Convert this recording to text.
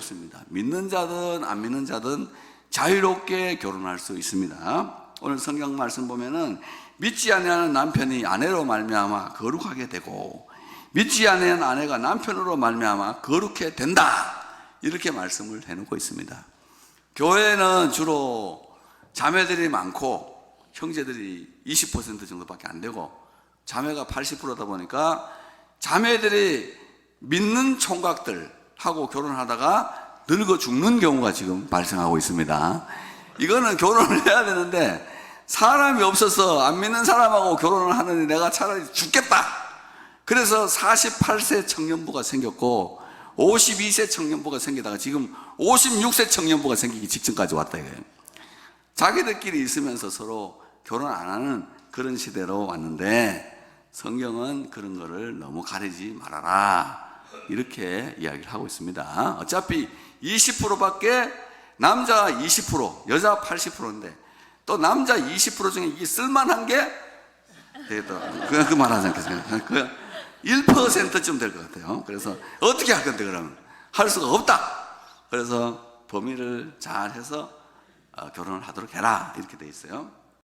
자유롭습니다. 믿는 자든 안 믿는 자든 자유롭게 결혼할 수 있습니다. 오늘 성경 말씀 보면은 믿지 아니하는 남편이 아내로 말미암아 거룩하게 되고 믿지 아니하는 아내가 남편으로 말미암아 거룩해 된다. 이렇게 말씀을 해 놓고 있습니다. 교회는 주로 자매들이 많고 형제들이 20% 정도밖에 안 되고 자매가 80%다 보니까 자매들이 믿는 총각들 하고 결혼하다가 늙어 죽는 경우가 지금 발생하고 있습니다. 이거는 결혼을 해야 되는데 사람이 없어서 안 믿는 사람하고 결혼을 하느니 내가 차라리 죽겠다. 그래서 48세 청년부가 생겼고 52세 청년부가 생기다가 지금 56세 청년부가 생기기 직전까지 왔다 이거예요. 자기들끼리 있으면서 서로 결혼 안 하는 그런 시대로 왔는데 성경은 그런 거를 너무 가리지 말아라. 이렇게 이야기를 하고 있습니다. 어차피 20%밖에 남자 20%, 여자 80%인데 또 남자 20% 중에 이게 쓸만한 게. 그냥 그 말하지 않겠어요? 그 1%쯤 될 것 같아요. 그래서 어떻게 할 건데 그러면 할 수가 없다. 그래서 범위를 잘 해서 어, 결혼을 하도록 해라 이렇게 돼 있어요.